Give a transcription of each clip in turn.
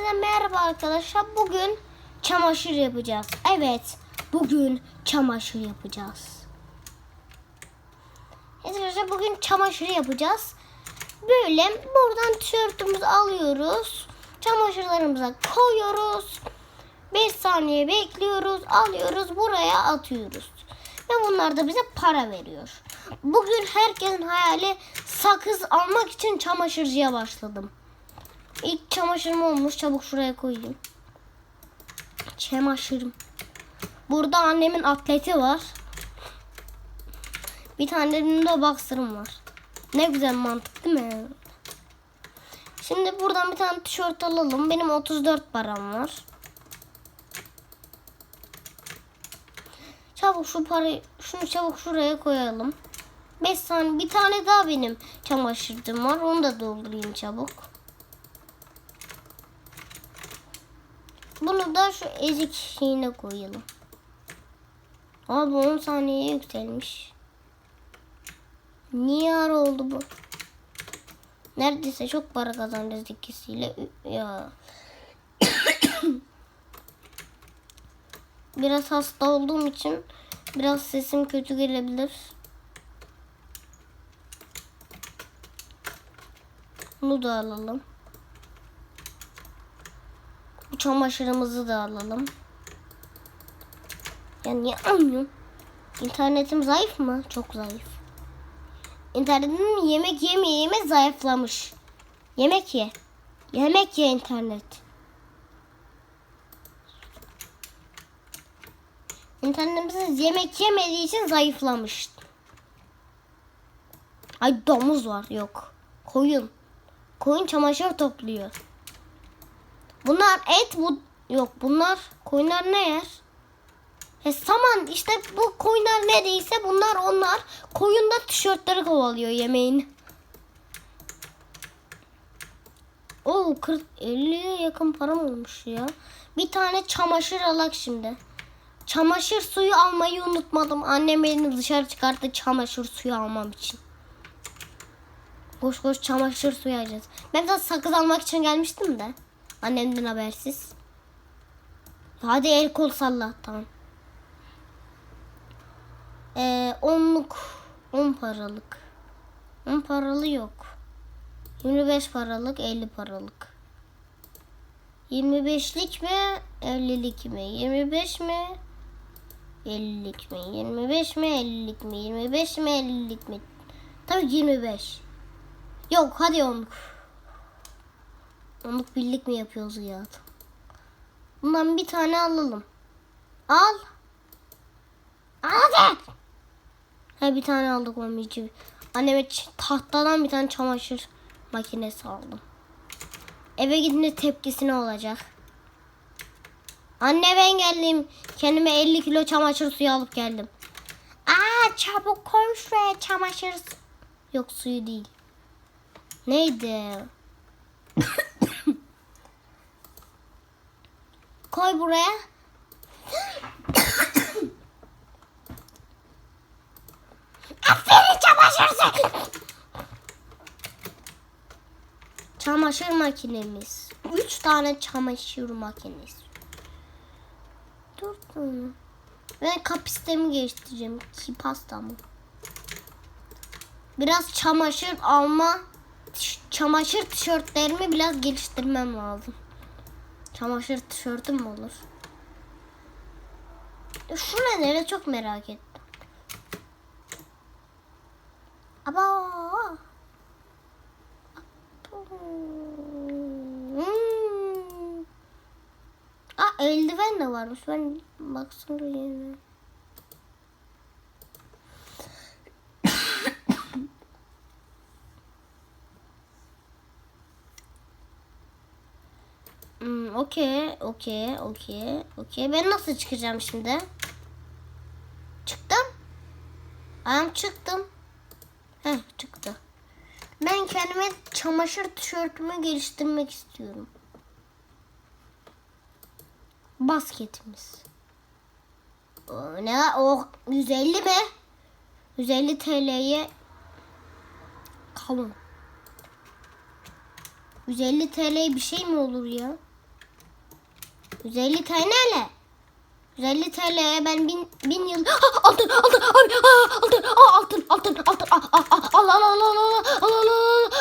Hepinize merhaba arkadaşlar. Bugün çamaşır yapacağız. Evet, bugün çamaşır yapacağız. Arkadaşlar bugün çamaşır yapacağız. Böyle buradan tişörtümüzü alıyoruz. Çamaşırlarımıza koyuyoruz. 5 saniye bekliyoruz. Alıyoruz buraya atıyoruz. Ve bunlar da bize para veriyor. Bugün herkesin hayali sakız almak için çamaşırcıya başladım. İlk çamaşırım olmuş. Çabuk şuraya koyayım. Çamaşırım. Burada annemin atleti var. Bir tane de boxer'ım var. Ne güzel mantık değil mi? Şimdi buradan bir tane tişört alalım. Benim 34 param var. Çabuk şu parayı, şunu çabuk şuraya koyalım. 5 saniye bir tane daha benim çamaşırcım var. Onu da doldurayım çabuk. Bunu da şu ezik şeyine koyalım. Abi 10 saniyeye yükselmiş. Niye ara oldu bu? Neredeyse çok para kazanacağız ikisiyle. Ya. biraz hasta olduğum için biraz sesim kötü gelebilir. Bunu da alalım. Çamaşırımızı da alalım. Ya niye almıyorum? İnternetim zayıf mı? Çok zayıf. İnternetim yemek yemeye yeme zayıflamış. Yemek ye. Yemek ye internet. İnternetimiz yemek yemediği için zayıflamış. Ay domuz var. Yok. Koyun. Koyun çamaşır topluyor. Bunlar et bu yok bunlar koyunlar ne yer? E saman işte bu koyunlar ne değilse bunlar onlar. Koyun da tişörtleri kovalıyor yemeğini. Oo 40 50'ye yakın param olmuş ya. Bir tane çamaşır alak şimdi. Çamaşır suyu almayı unutmadım. Annem beni dışarı çıkarttı çamaşır suyu almam için. Koş koş çamaşır suyu alacağız. Ben de sakız almak için gelmiştim de. Annemden habersiz. Hadi el kol salla. Tamam. Ee, onluk. On paralık. On paralı yok. 25 paralık, 50 paralık. 25'lik mi, 50'lik mi? 25 mi? 50'lik mi? 25 mi, 50'lik mi? 25 mi, 50'lik mi? Tabii 25. Yok hadi onluk. Onluk birlik mi yapıyoruz ya? Bundan bir tane alalım. Al. Hadi. Ha bir tane aldık mamici. Anneme tahtadan bir tane çamaşır makinesi aldım. Eve gidince tepkisi ne olacak? Anne ben geldim. Kendime 50 kilo çamaşır suyu alıp geldim. Aa çabuk koy şuraya çamaşır Yok suyu değil. Neydi? Koy buraya. Aferin çamaşır suyu. Çamaşır makinemiz. Üç tane çamaşır makinesi. Dört tane. Ben kapistemi geliştireceğim. Ki pasta mı? Biraz çamaşır alma, çamaşır tişörtlerimi biraz geliştirmem lazım. Çamaşır tişörtüm mü olur? Ya Şu ne nereye çok merak ettim. Aba. Hmm. Aa eldiven de varmış. Ben baksana yerine. Hmm, okey, okey, okey, okey. Ben nasıl çıkacağım şimdi? Çıktım. Ayağım çıktım. Heh, çıktı. Ben kendime çamaşır tişörtümü geliştirmek istiyorum. Basketimiz. O, ne? O 150 mi? 150 TL'ye kalın. 150 TL bir şey mi olur ya? 150 TL ne? 150 TL'ye ben bin, bin yıl... Ah, altın, altın, abi, ah, altın, ah, altın, altın, altın, ah, ah, ah, Allah, Allah, Allah, Allah, Allah, Allah,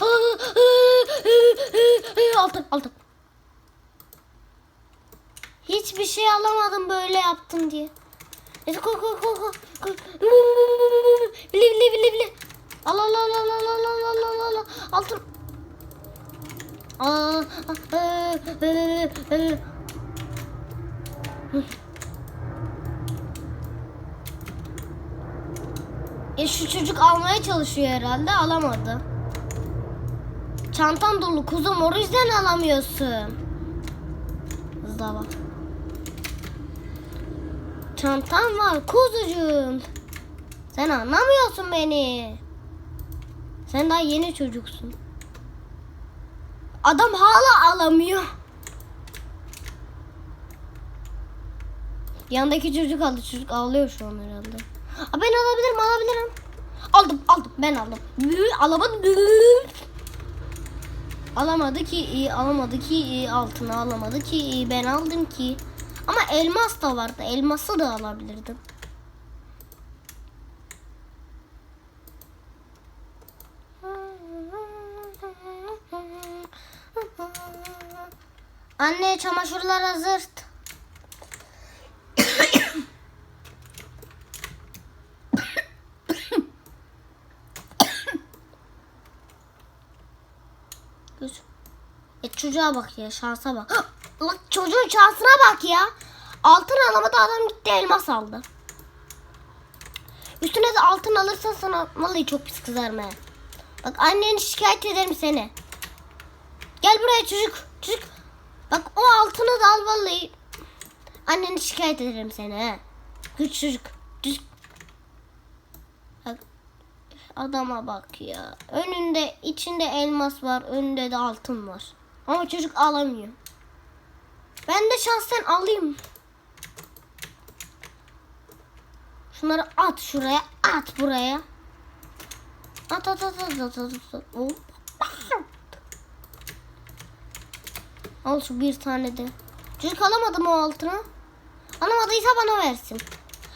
Allah, Allah, altın, altın. Hiçbir şey alamadım böyle yaptım diye. Neyse koy koy koy koy. Bili bili bili bili. Al al al al al al al al al al altın. Aa, almaya çalışıyor herhalde alamadı. Çantan dolu kuzum o yüzden alamıyorsun. Hızla bak. Çantam var kuzucuğum. Sen anlamıyorsun beni. Sen daha yeni çocuksun. Adam hala alamıyor. Yandaki çocuk aldı. Çocuk ağlıyor şu an herhalde. Aa, ben alabilirim alabilirim. Aldım aldım ben aldım. Bıı. Alamadı ki iyi alamadı ki iyi altına alamadı ki iyi ben aldım ki. Ama elmas da vardı. Elması da alabilirdim. Anne çamaşırlar hazır. Göz. E çocuğa bak ya şansa bak. Lan çocuğun şansına bak ya. Altın alamadı adam gitti elmas aldı. Üstüne de altın alırsan sana vallahi çok pis kızarım. Bak anneni şikayet ederim seni. Gel buraya çocuk. Çocuk. Bak o altını da al vallahi. Anneni şikayet ederim seni he. Güç çocuk. Çocuk. Bak, adama bak ya. Önünde içinde elmas var. Önünde de altın var. Ama çocuk alamıyor. Ben de şahsen alayım. Şunları at şuraya. At buraya. At at at at at at. Al şu bir tane de. Çocuk alamadı mı o altını? Alamadıysa bana versin.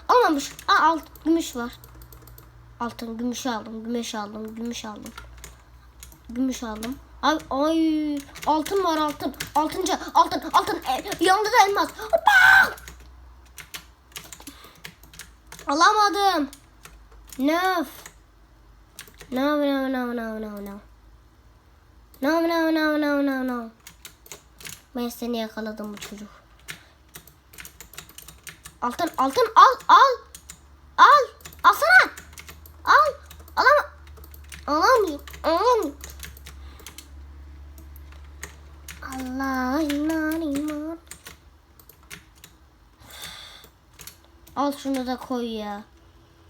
Almamış. Aa, alt, gümüş var. Altın, gümüş aldım, gümüş aldım, gümüş aldım. Gümüş aldım. Ay, ay altın var altın. Altıncı, altın, altın. E, yanında da elmas. Hoppa! Alamadım. Nöf. No, no, no, no, no, no. No, no, no, no, no, no. Ben seni yakaladım bu çocuk. Altın, altın al, al. Al. Alsana. Al. Alama. Alamıyorum. Alamıyorum. Allah iman Al şunu da koy ya.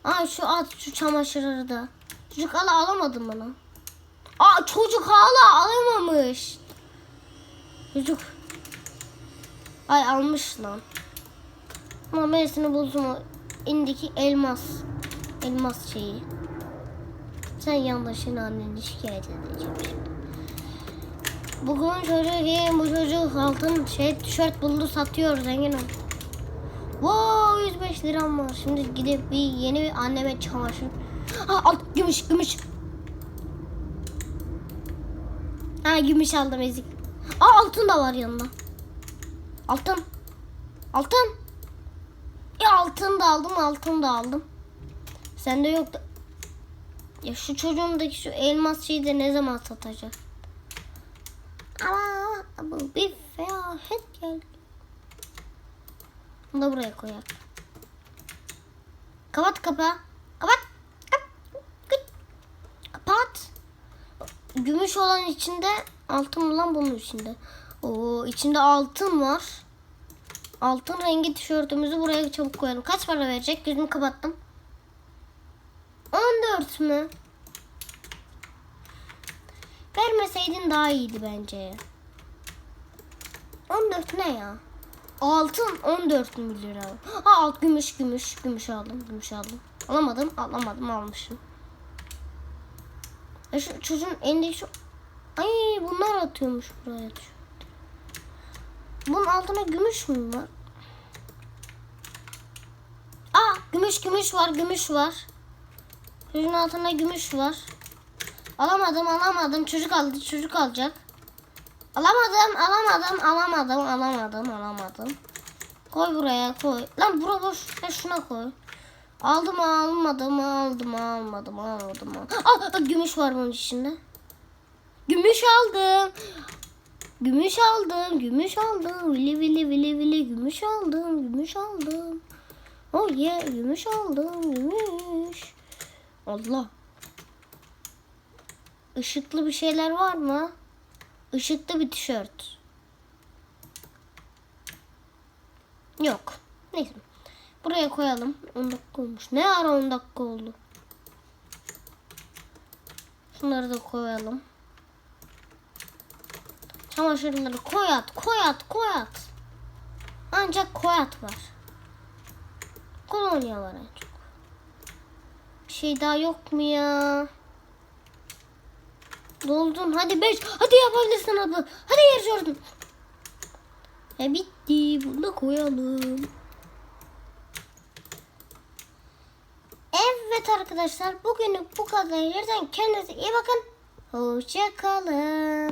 Al şu at şu çamaşırları da. Çocuk hala alamadı bana. Aa çocuk hala alamamış. Çocuk. Ay almış lan. Ama birisini buldum o indiki elmas. Elmas şeyi. Sen yanlışın anneni şikayet edeceğim. Bugün çocuk iyi bu çocuk altın şey tişört buldu satıyor zengin ol. Wow 105 liram var. Şimdi gidip bir yeni bir anneme çamaşır. Ha alt gümüş gümüş. Ha gümüş aldım ezik. Aa altın da var yanında. Altın. Altın. Ya altın da aldım altın da aldım. Sende yoktu. Ya şu çocuğumdaki şu elmas şeyi de ne zaman satacak? Ama bir feyahet geldi. Bunu da buraya koyar. Kapat kapağı. Kapat. Kap- kıt. Kapat. Gümüş olan içinde altın olan bunun içinde. Oo içinde altın var. Altın rengi tişörtümüzü buraya çabuk koyalım. Kaç para verecek? Gözümü kapattım. 14 mü? Vermeseydin daha iyiydi bence. 14 ne ya? Altın 14 mü lira? Ha alt gümüş gümüş gümüş aldım gümüş aldım. Alamadım alamadım almışım. E şu çocuğun elindeki şu Ay bunlar atıyormuş buraya. Bunun altına gümüş mü var? Aa gümüş gümüş var gümüş var. Çocuğun altında gümüş var. Alamadım alamadım çocuk aldı çocuk alacak. Alamadım alamadım alamadım alamadım alamadım. Koy buraya koy. Lan bura boş. Ha, şuna koy. Aldım almadım aldım almadım almadım. Aa, aa, gümüş var bunun içinde. Gümüş aldım. Gümüş aldım, gümüş aldım. Vili vili vili vili gümüş aldım, gümüş aldım. Oh yeah, gümüş aldım, gümüş. Allah. Işıklı bir şeyler var mı? Işıklı bir tişört. Yok. Neyse. Buraya koyalım. 10 dakika olmuş. Ne ara 10 dakika oldu? Şunları da koyalım. Çamaşırları koy at, koy at, koy at. Ancak koy at var. Kolonya var en çok. Bir şey daha yok mu ya? Doldun. Hadi beş. Hadi yapabilirsin abla. Hadi yarışıyordun. E bitti. Bunu da koyalım. Evet arkadaşlar. Bugünlük bu kadar. Yerden kendinize iyi bakın. Hoşça kalın.